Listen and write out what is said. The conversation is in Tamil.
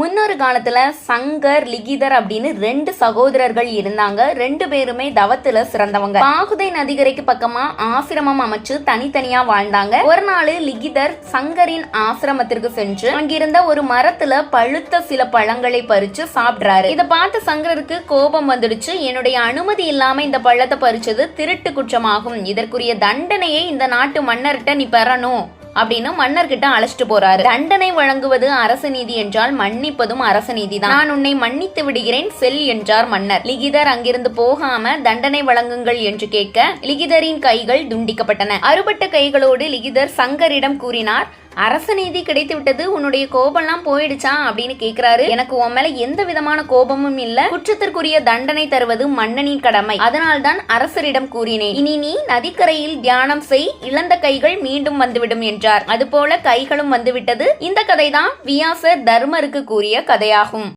முன்னொரு காலத்துல சங்கர் லிகிதர் அப்படின்னு ரெண்டு சகோதரர்கள் இருந்தாங்க. ரெண்டு பேருமே தவத்துல சிறந்தவங்க. பாகுதை நதிகரைக்கு பக்கமா ஆசிரமம் அமைச்சு தனித்தனியா வாழ்ந்தாங்க. ஒரு நாள் லிகிதர் சங்கரின் ஆசிரமத்திற்கு சென்று அங்கிருந்த ஒரு மரத்துல பழுத்த சில பழங்களை பறிச்சு சாப்பிடுறாரு. இத பார்த்த சங்கருக்கு கோபம் வந்துடுச்சு. என்னுடைய அனுமதி இல்லாம இந்த பழத்தை பறிச்சது திருட்டு குற்றமாகும். இதற்குரிய தண்டனையை இந்த நாட்டு மன்னர்கிட்ட நீ பெறணும். அப்படின்னு மன்னர்கிட்ட அழைச்சிட்டு போறாரு. தண்டனை வழங்குவது அரச நீதி என்றால் மன்னிப்பதும் அரச நீதி தான் நான் உன்னை மன்னித்து விடுகிறேன் செல் என்றார் மன்னர். லிகிதர் அங்கிருந்து போகாம தண்டனை வழங்குங்கள் என்று கேட்க லிகிதரின் கைகள் துண்டிக்கப்பட்டன. அறுபட்ட கைகளோடு லிகிதர் சங்கரிடம் கூறினார் அரச நீதி கிடைத்து விட்டது உன்னுடைய கோபம்லாம் போயிடுச்சா அப்படின்னு கேக்குறாரு. எனக்கு உன் மேல எந்த விதமான கோபமும் இல்ல. குற்றத்திற்குரிய தண்டனை தருவது மன்னனின் கடமை. அதனால்தான் அரசரிடம் கூறினேன். இனி நீ நதிக்கரையில் தியானம் செய். இழந்த கைகள் மீண்டும் வந்துவிடும் என்றார். அதுபோல கைகளும் வந்துவிட்டது. இந்த கதைதான் வியாசர் தர்மருக்கு கூறிய கதையாகும்.